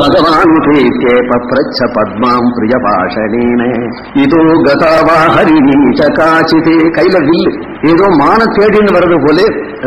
பகவான் பிரீத்தே பப்ரச்ச பத்மாம் பிரிய இதோ கதாவா ஹரிணீச்ச காச்சிதே கையில வில்லு ஏதோ மான தேடின்னு வர்றது போல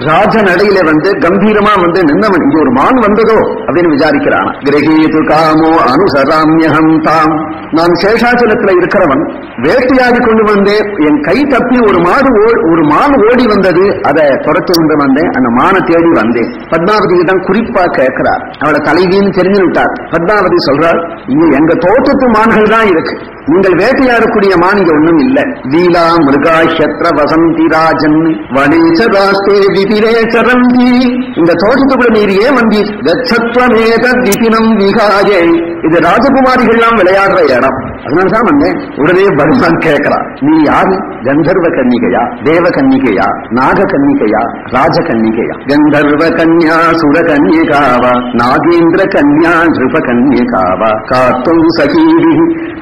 ராஜ நடையில வந்து கம்பீரமா வந்து நின்னவன் இங்க ஒரு மான் வந்ததோ அப்படின்னு விசாரிக்கிறான் கிரகீது காமோ அனுசராமியகம் தாம் நான் சேஷாச்சலத்துல இருக்கிறவன் வேட்டையாடி கொண்டு வந்தேன் என் கை தப்பி ஒரு மாடு ஒரு மான் ஓடி வந்தது அதை துரத்து கொண்டு வந்தேன் அந்த மான தேடி வந்தேன். பத்மாவதி தான் குறிப்பா கேட்கிறார். அவளை தலைவின்னு தெரிஞ்சு சொல்றார். பத்மாவதி சொல்றார் இங்க எங்க தோட்டத்து மான்கள் தான் இருக்கு. நீங்கள் வேட்டையாடக்கூடிய மான் இங்க ஒண்ணும் இல்ல. வீலா மிருகா ஹெத்ர வசந்தி ராஜன் வனேச்சதாஸ்தே விதிரே சரந்தி இந்த தோட்டத்துக்குள்ள நீர் ஏன் வந்தீர் கச்சத்வமேத விபினம் விகாயே இது ராஜகுமாரிகள்லாம் விளையாடுற இடம். அதனாலதான் வந்தேன். உடனே பகவான் கேட்கிறான் நீ யாரு? கந்தர்வ கன்னிகையா? தேவ கன்னிகையா? நாக கன்னிகையா? ராஜ கன்னிகையா? கந்தர்வ கன்யா சுர கன்னிகாவா? நாகேந்திர கன்யா நிருப கன்னிகாவா காத்தும் சகீரி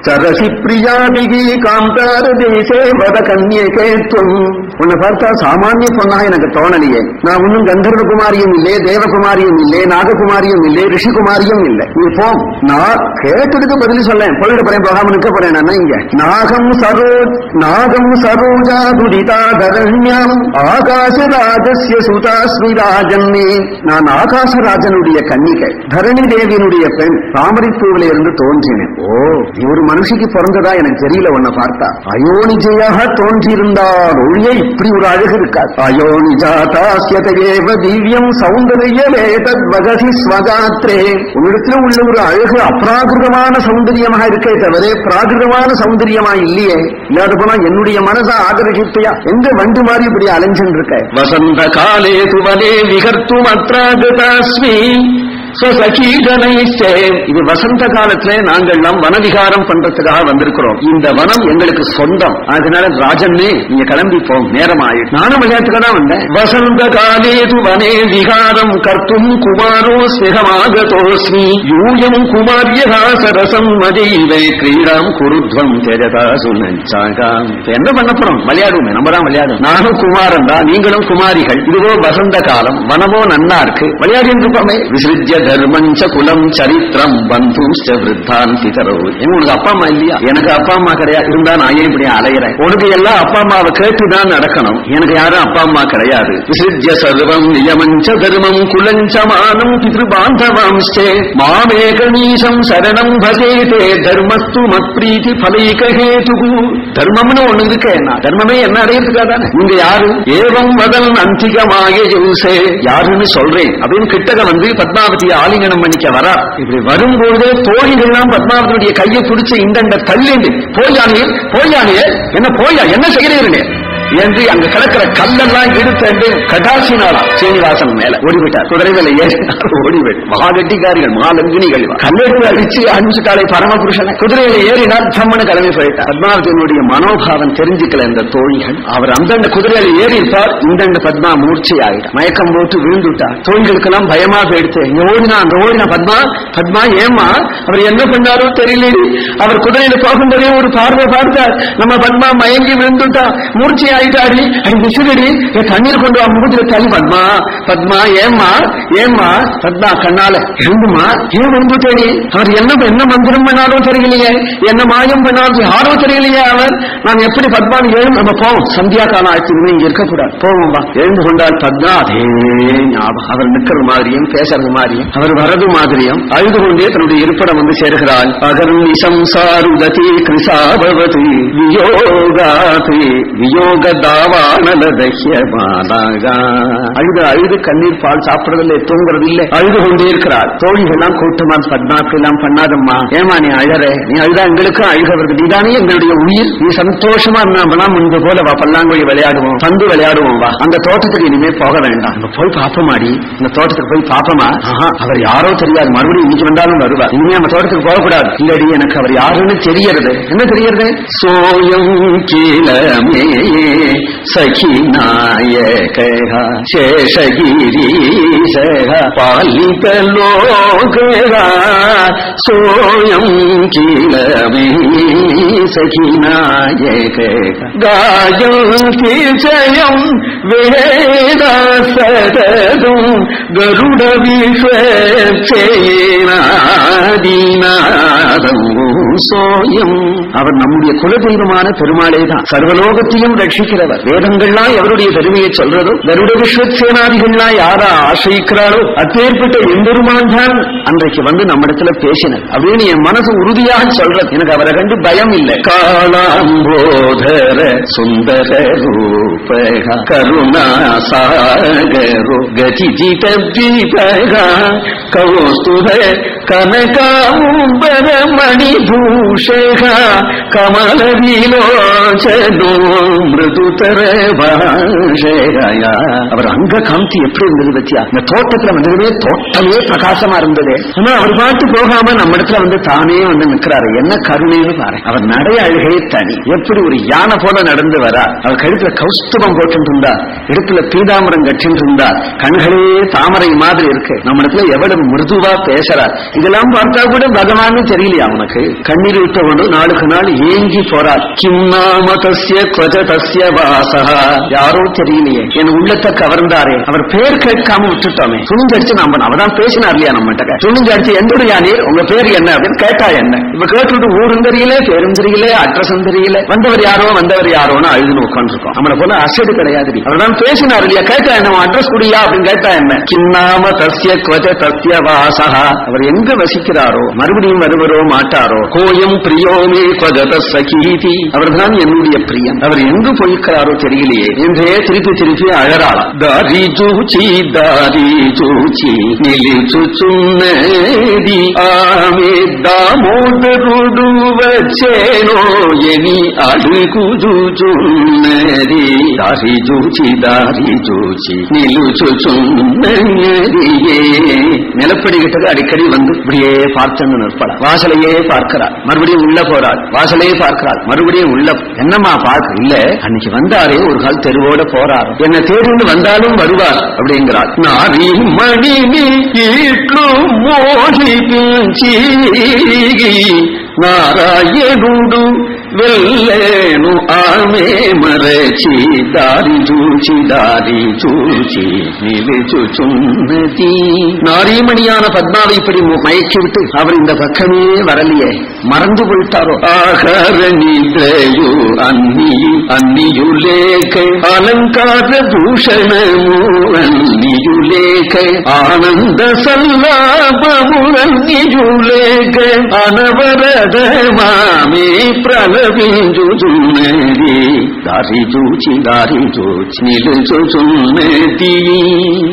சரசி பிரியாபிகி காந்தார தேசே வத கன்னியகே துவம் உன்னை பார்த்தா சாமானிய பொண்ணா எனக்கு தோணலையே. நான் ஒன்னும் கந்தர்வ குமாரியும் இல்லே தேவகுமாரியும் இல்லே நாககுமாரியும் இல்லே ரிஷிகுமாரியும் இல்லை. நீ போம் நான் கேட்டதுக்கு பதில் சொல்லேன். போயிட்டு போறேன் போகாம நிற்க போறேன் நான் இங்க? நாகம் சரோ நாகம் சரோஜா துடிதா தரண்யம் ஆகாச ராஜஸ்ய சுதாஸ்மி ராஜன்னே நான் ஆகாசராஜனுடைய கன்னிகை தரணி தேவியினுடைய பெண். தாமரைப்பூவில இருந்து தோன்றினேன். ஓ இவரு மனுஷிக்கு பிறந்ததா எனக்கு தெரியல உன்னை பார்த்தா. அயோனிஜையாக தோன்றியிருந்தார். ஒழிய இப்படி ஒரு அழகு இருக்காது. அயோனிஜாதாஸ்யதேவ திவ்யம் சௌந்தர்யமே தத் ஸ்வகாத்ரே. உன்னிடத்துல உள்ள ஒரு அழகு அப்ராகிருதமான சௌந்தரியமாக இருக்கே தவிர பிராகிருதமான சௌந்தரியமா இல்லையே. இல்லாத போனா என்னுடைய மனதா ஆகர்ஷிப்பையா எங்க வண்டு மாதிரி இப்படி அலைஞ்சுன்னு இருக்க? வசந்த காலே துவலே விகர்த்தும் அத்ராகதாஸ்மி ஸ்வசகீகனைச்சே. இது வசந்த காலத்துல நாங்கள்லாம் வனவிகாரம் பண்றதுக்காக வந்திருக்கிறோம். இந்த வனம் எங்களுக்கு சொந்தம். அதனால ராஜன்னே நீங்க கிளம்பி போம் நேரம் ஆயிடும் நானும் விளையாட்டுக்கு தான் வந்தேன். வசந்த காலேது வனே விகாரம் கர்த்தும் குமாரோ ஸ்நேகமாகதோஸ்மி யூயம் குமாரியகா சரசம் மதீவை கிரீடாம் குருத்வம் தெஜதா சுனஞ்சாகாம் என்ன பண்ண போறோம்? விளையாடுவோமே நம்ம தான் விளையாடும் நானும் குமாரன் தான் நீங்களும் குமாரிகள். இதுவோ வசந்த காலம். வனமோ நன்னா இருக்கு விளையாடி இருப்போமே விசிறிஜ்ய தர்மஞ்ச குலம் சரித்திரம் பந்துஷ்ட விருத்தான் பிதரோ உங்களுக்கு அப்பா அம்மா இல்லையா? எனக்கு அப்பா அம்மா கிடையாது இருந்தா நான் ஏன் இப்படி அலையிறேன்? உனக்கு எல்லாம் அப்பா அம்மாவை கேட்டுதான் நடக்கணும். எனக்கு யாரும் அப்பா அம்மா கிடையாது. விசிறிஜ்ய சர்வம் நியமஞ்ச தர்மம் குலஞ்ச மானம் மாமே கணீசம் சரணம் பஜேதே தர்மஸ்து மத்ரீதி பலைகஹேதுகு. தர்மம்னு ஒண்ணு இருக்கு என்ன? தர்மமே என்ன அடையிறதுக்காக தானே? நீங்க யாரு? ஏவம் வதல் அந்திகமாக யூசே. யாருன்னு சொல்றேன். அப்படின்னு கிட்டக வந்து பத்மாவதி பத்மாவதியை ஆலிங்கனம் பண்ணிக்க வரா? இப்படி வரும்போது தோழிகள்லாம் பத்மாவதியுடைய கையை துடிச்சு இந்தண்ட தள்ளிண்டு போய் போயானே என்ன போயா என்ன செய்கிறீர்கள்? என்று அங்க கிடக்கிற கல்லெல்லாம் எடுத்து கடாசினாலா சீனிவாசன் மேல ஓடிவிட்டார். குதிரைகளை ஏறினார் ஓடிவிட்டு மகாகட்டிகாரிகள் மகாலங்கினிகள் கல்லெடுத்து அடிச்சு அனுப்பிச்சுட்டாலே பரமபுருஷனை. குதிரையில ஏறினால் சம்மனு கிளம்பி போயிட்டார். பத்மாவதியினுடைய மனோபாவம் தெரிஞ்சுக்கல இந்த தோழிகள். அவர் அந்தந்த குதிரையில ஏறிப்பார் இருப்பார் இந்தண்ட பத்மா மூர்ச்சி ஆகிட்டார் மயக்கம் போட்டு விழுந்துட்டார் தோழிகளுக்கெல்லாம் பயமா போயிடுச்சு இங்க ஓடினா அந்த ஓடினா பத்மா பத்மா ஏமா அவர் என்ன பண்ணாரோ தெரியல அவர் குதிரையில போகும்போதே ஒரு பார்வை பார்த்தார். நம்ம பத்மா மயங்கி விழுந்துட்டா மூர்ச்சி ஆயிட்டாடி அது விசிறடி என் தண்ணீர் கொண்டு வா மூஞ்சில தள்ளி பத்மா பத்மா ஏம்மா ஏம்மா. பத்மா கண்ணால எழுந்துமா? ஏன் வந்து தேடி அவர் என்ன என்ன மந்திரம் பண்ணாலும் தெரியலையே. என்ன மாயம் பண்ணாலும் யாரோ தெரியலையே அவர். நான் எப்படி பத்மான்னு எழுந்து நம்ம போவோம் சந்தியா காலம் ஆச்சு இங்க இருக்கக்கூடாது. போவோம்பா எழுந்து கொண்டால் பத்மா அதே ஞாபகம். அவர் நிக்கிறது மாதிரியும் பேசுறது மாதிரியும் அவர் வரது மாதிரியும் அழுது கொண்டே தன்னுடைய இருப்பிடம் வந்து சேர்கிறாள். அகர்ணி சம்சாருததி கிருஷாபவதி வியோகாதி வியோக அழுது அழுது கண்ணீர் பால் சாப்பிடுறதில்லை தூங்குறது இல்லை அழுது கொண்டே இருக்கிறார் தோழிகள்லாம் கூட்டமா பத்மாக்கு எல்லாம் பண்ணாதம்மா. ஏமா நீ அழற? நீ அழுதா எங்களுக்கும் அழுக வருது நீதானே எங்களுடைய உயிர்? நீ சந்தோஷமா இருந்தா முன்பு போல வா பல்லாங்குழி விளையாடுவோம் பந்து விளையாடுவோம் வா. அந்த தோட்டத்துக்கு இனிமே போக வேண்டாம். அங்க போய் பாப்பமாடி. இந்த தோட்டத்துக்கு போய் பாப்பமா? ஆஹா அவர் யாரோ தெரியாது. மறுபடியும் இன்னைக்கு வந்தாலும் வருவார். இனிமே நம்ம தோட்டத்துக்கு போகக்கூடாது. இல்லடி எனக்கு அவர் யாருன்னு தெரியறது. என்ன தெரியறது? சோயம் கீழமே सखी नायक शेष गिरीश पालित लोग सोयम किल में सखी नायक गायती जयम वेद सदू गरुड़ विश्व दीनादू சோயம் அவர் நம்முடைய குலதெய்வமான பெருமாளே தான் சர்வலோகத்தையும் ரட்சிக்கிறவர். வேதங்கள்லாம் எவருடைய பெருமையை சொல்றதோ கருட விஸ்வசேனாதிகள்லாம் யாரா ஆசிரிக்கிறாரோ அப்பேற்பட்ட எம்பெருமான் தான் அன்றைக்கு வந்து நம்மிடத்துல பேசினர். அப்படின்னு என் மனசு உறுதியாக சொல்றது. எனக்கு அவரை கண்டு பயம் இல்லை காலாம்போதர சுந்தர ரூப கருணா சாகரோ கதிஜித தீபக கௌஸ்துப கனகாம்பர மணிபூஷக கமல விலோச்சனோ மிருதுதர அவர் அங்க காந்தி எப்படி இருந்தது பத்தியா? இந்த தோட்டத்துல வந்ததுமே தோட்டமே பிரகாசமா இருந்தது. ஆனா அவர் பாட்டு போகாம நம்ம இடத்துல வந்து தானே வந்து நிக்கிறாரு. என்ன கருணைன்னு பாரு. அவர் நடை அழுகை தனி. எப்படி ஒரு யானை போல நடந்து வரா? அவர் கழுத்துல கௌஸ்துபம் போட்டு இருந்தா இடுப்புல பீதாமரம் கட்டின்னு இருந்தா கண்களே தாமரை மாதிரி இருக்கு. நம்ம இடத்துல எவ்வளவு மிருதுவா பேசுறா. இதெல்லாம் பார்த்தா கூட பகவான்னு தெரியலையா அவனுக்கு கண்ணீர் விட்ட கொண்டு நாளுக்கு நாள் ஏங்கி போறார் கிம் தசிய கொஜ தஸ்ய வாசா யாரோ தெரியலையே. என் உள்ளத்தை கவர்ந்தாரே. அவர் பேர் கேட்காம விட்டுட்டோமே. துணிஞ்சடிச்சு நம்ம அவதான் பேசினார் இல்லையா நம்ம துணிஞ்சடிச்சு எந்த யானீர் உங்க பேர் என்ன அப்படின்னு கேட்டா என்ன? இப்ப கேட்டுட்டு ஊரும் தெரியல பேரும் தெரியல அட்ரஸும் தெரியல. வந்தவர் யாரோ வந்தவர் யாரோன்னு அழுதுன்னு உட்காந்துருக்கோம் நம்மளை போல அசடு கிடையாது அவர்தான் பேசினார் இல்லையா? கேட்டா என்ன? அட்ரஸ் குடியா அப்படின்னு கேட்டா என்ன? கிண்ணாம தஸ்ய கொஜ தசிய வாசகா அவர் எங்க வசிக்கிறாரோ மறுபடியும் வருவரோ மாட்டாரோ கோயம் பிரியோமே பகத சகீதி. அவர்தான் என்னுடைய பிரியம். அவர் எங்கு போய்க்கிறாரோ தெரியலையே. என்றே திருப்பி திருப்பி அழறாளாம். தாரி ஜூச்சி தாரி ஜூச்சி நிலிச்சு சுன்னதி ஆமே தாமோதருடு வச்சேனோ எனி அடுகு ஜூச்சுன்னதி தாரி ஜூச்சி தாரி ஜூச்சி நிலுச்சு சுன்னதியே நிலப்படி கிட்டது அடிக்கடி வந்து இப்படியே பார்த்துன்னு நிற்பலாம். வாசலையே பார்க்கிறார். மறுபடியும் உள்ள போறாள். வாசலையே பார்க்கிறாள். மறுபடியும் உள்ள என்னம்மா பார்க்க? இல்ல. அன்னைக்கு வந்தாரே ஒரு கால் தெருவோட போறார். என்ன தேர்வுன்னு வந்தாலும் வருவார் அப்படிங்கிறாள். நாரி மணி நீட்டும் மோகி நாராயணுடு వెళ్ళేను ఆమె మరచి దారి చూచి దారి చూచి నిలుచుచున్నది நாரீமணியான பத்மாவை இப்படி மயக்கி விட்டு அவர் இந்த பக்கமே வரலையே மறந்து போயிட்டாரோ ஆகார நித்ரயு அன்னி அன்னியு లేక అలంకార భూషణము అన్నియు లేక ఆనంద సల్లాభములన్నియు లేక అనవరద మామే ప్రలపించుచున్నది దారి చూచి దారి చూచి నిలుచుచున్నది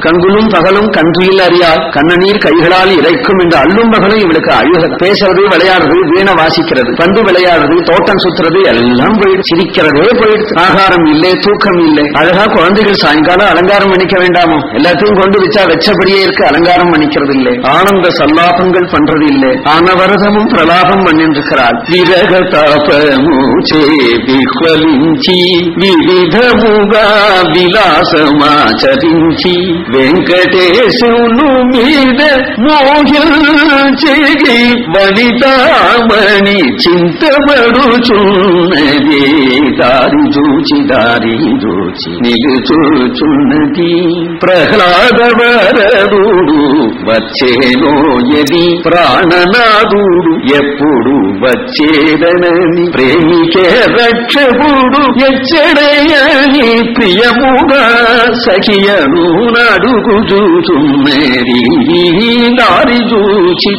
கண்குளும் பகலும் கன்றியில் அறியால் கண்ணநீர் கைகளால் இறைக்கும் என்று அள்ளும் பகலும் இவளுக்கு அழுகது பேசுறது விளையாடுறது வீண வாசிக்கிறது பந்து விளையாடுறது தோட்டம் சுத்துறது எல்லாம் போயிடுச்சு சிரிக்கிறதே போயிடுச்சு ஆகாரம் இல்லை தூக்கம் இல்லை அழகா குழந்தைகள் சாயங்காலம் அலங்காரம் பண்ணிக்க வேண்டாமோ எல்லாத்தையும் கொண்டு வச்சா வெச்சபடியே இருக்கு அலங்காரம் பண்ணிக்கிறது இல்லை ஆனந்த சல்லாபங்கள் பண்றது இல்லை ஆனவரதமும் பிரலாபம் பண்ணிருக்கிறாள் விரக చే విహ్వలించి వివిధముగా విలాసమాచరించి వెంకటేశును మీద మోహి వనితామణి చింతబడుచున్నది దారి చూచి దారి చూచి నిలుచుచున్నది ప్రహ్లాదవరదుడు వచ్చేనో ఎది? ప్రాణనాదుడు ఎప్పుడు వచ్చేదనని ప్రే ೇಯಿಕೆ ರಕ್ಷಗುಡು ಎಚ್ಚಡೆಯಾಗಿ ಪ್ರಿಯಮುಗ ಸಖಿಯನು ನಡುಗುಜು ಸುಮ್ಮೇರಿ ದಾರಿ ஜூச்சி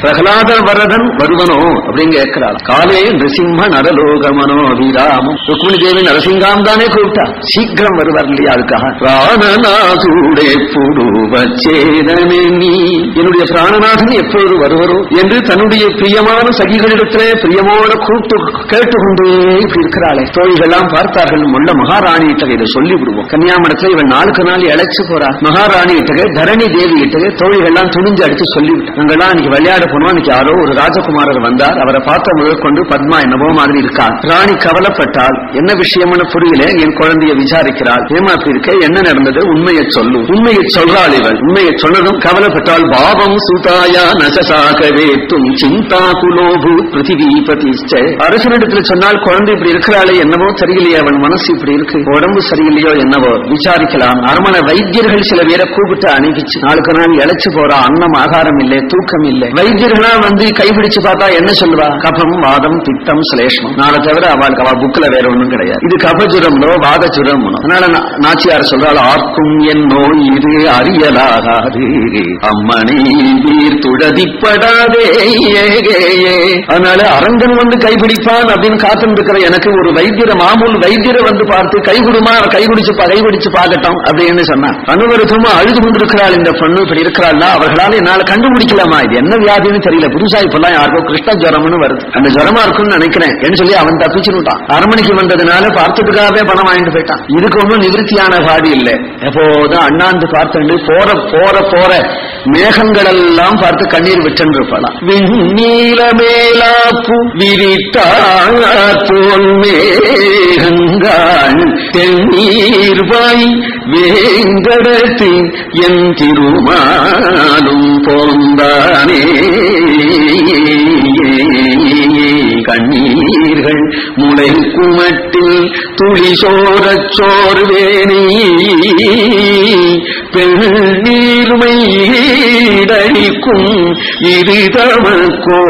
பிரகலாத வரதன் வருவனோ அப்படின்னு கேட்கிறாள் காலே நிருசிம்ம நரலோகமனோ அபிராமம் ருக்மிணி தேவி நரசிங்காம் தானே கூப்பிட்டா. சீக்கிரம் வருவார் இல்லையா அதுக்காக? பிராணநாதூடே புடுவச்சேதனே நீ. என்னுடைய பிராணநாதன் எப்போது வருவரோ? என்று தன்னுடைய பிரியமான சகிகளிடத்திலே பிரியமோட கூப்பிட்டு கேட்டுக்கொண்டே இப்படி இருக்கிறாளே தோழிகள்லாம் பார்த்தார்கள். முள்ள மகாராணி இட்டகை இதை சொல்லி விடுவோம் கன்னியாமடத்துல இவன் நாளுக்கு நாள் இழைச்சு போறா. மகாராணி இட்டகை தரணி தேவி இட்டகை தோழிகள்லாம் துணிஞ்சு அடித்து சொல்லிவிட்டான். நாங்கெல்லாம் இன்னைக்கு விளையாட போனோம். இன்னைக்கு யாரோ ஒரு ராஜகுமாரர் வந்தார். அவரை பார்த்த முதற்கொண்டு பத்மா என்னவோ மாதிரி இருக்காள். ராணி கவலைப்பட்டால் என்ன விஷயம்னு புரியல. என் குழந்தைய விசாரிக்கிறாள். ஏமாத்தி இருக்க என்ன நடந்தது? உண்மையை சொல்லு. உண்மையை சொல்றாள் இவள். உண்மையை சொன்னதும் கவலைப்பட்டால் பாவம் சுதாயா நசசாக வேத்தும் சிந்தா குலோபு பிருத்திவிபதி இச்சை அரசனிடத்துல சொன்னால் குழந்தை இப்படி இருக்கிறாளே என்னவோ தெரியலையே அவன் மனசு இப்படி இருக்கு. உடம்பு சரியில்லையோ என்னவோ விசாரிக்கலாம். அரமண வைத்தியர்கள் சில பேரை கூப்பிட்டு அனுப்பிச்சு நாளுக்கு நாள் இழைச்சு போறா. அன்னம் ஆகாரம் இல்லை தூக்கம் இல்லை. வைத்தியர்களா வந்து கைபிடிச்சு பார்த்தா என்ன சொல்லுவா? கபம் வாதம் பித்தம் சிலேஷ்மம். நாளை தவிர அவளுக்கு அவ புக்ல வேற ஒண்ணும் கிடையாது. இது கபஜுரம்னோ வாத ஜுரம்னோ அதனால நாச்சியார் சொல்றாள் ஆர்க்கும் என் நோய் இது அறியலாகாது. அம்மணி வீர் துடதிப்படாதே. அதனால அரங்கன் வந்து கைபிடிப்பான் அப்படின்னு காத்துட்டு இருக்கிற எனக்கு ஒரு வைத்தியர மாமூல் வைத்தியரை வந்து பார்த்து கைகுடுமா கைகுடிச்சு கைபிடிச்சு பார்க்கட்டும் அப்படின்னு சொன்னான். அனுவருத்தமா அழுது கொண்டிருக்கிறாள் இந்த பொண்ணு. இப்படி இருக்கிறாள்னா அவர்களால என்னால கண்டுபிடிக்கலாமா? இது என்ன வியாதின்னு தெரியல. புதுசா இப்பெல்லாம் யாருக்கோ கிருஷ்ண ஜுரம்னு வருது. அந்த ஜுரமா இருக்கும்னு நினைக்கிறேன். சொல்லி அவன் தப்பிச்சுட்டான் அரண்மனைக்கு வந்ததுனால பார்த்ததுக்காகவே பணம் வாங்கிட்டு போயிட்டான். இதுக்கு ஒன்றும் நிவர்த்தியான பாடி இல்லை. எப்போதும் அண்ணாந்து பார்த்துண்டு போற போற போற. மேகங்கள் எல்லாம் பார்த்து கண்ணீர் விட்டென்றிருப்பாளாம் விண்ணீல மேலாப்பு விரித்தாள் போல் மேகங்கள் தென்னீர் வாய் வேங்கடத்து என் திருமாலும் போந்தானே கண்ணீர்கள் முளை குமட்டில் துளி சோரச் சோர்வேனே பெண்ணீர்மை ஈடழிக்கும் இது தமக்கோ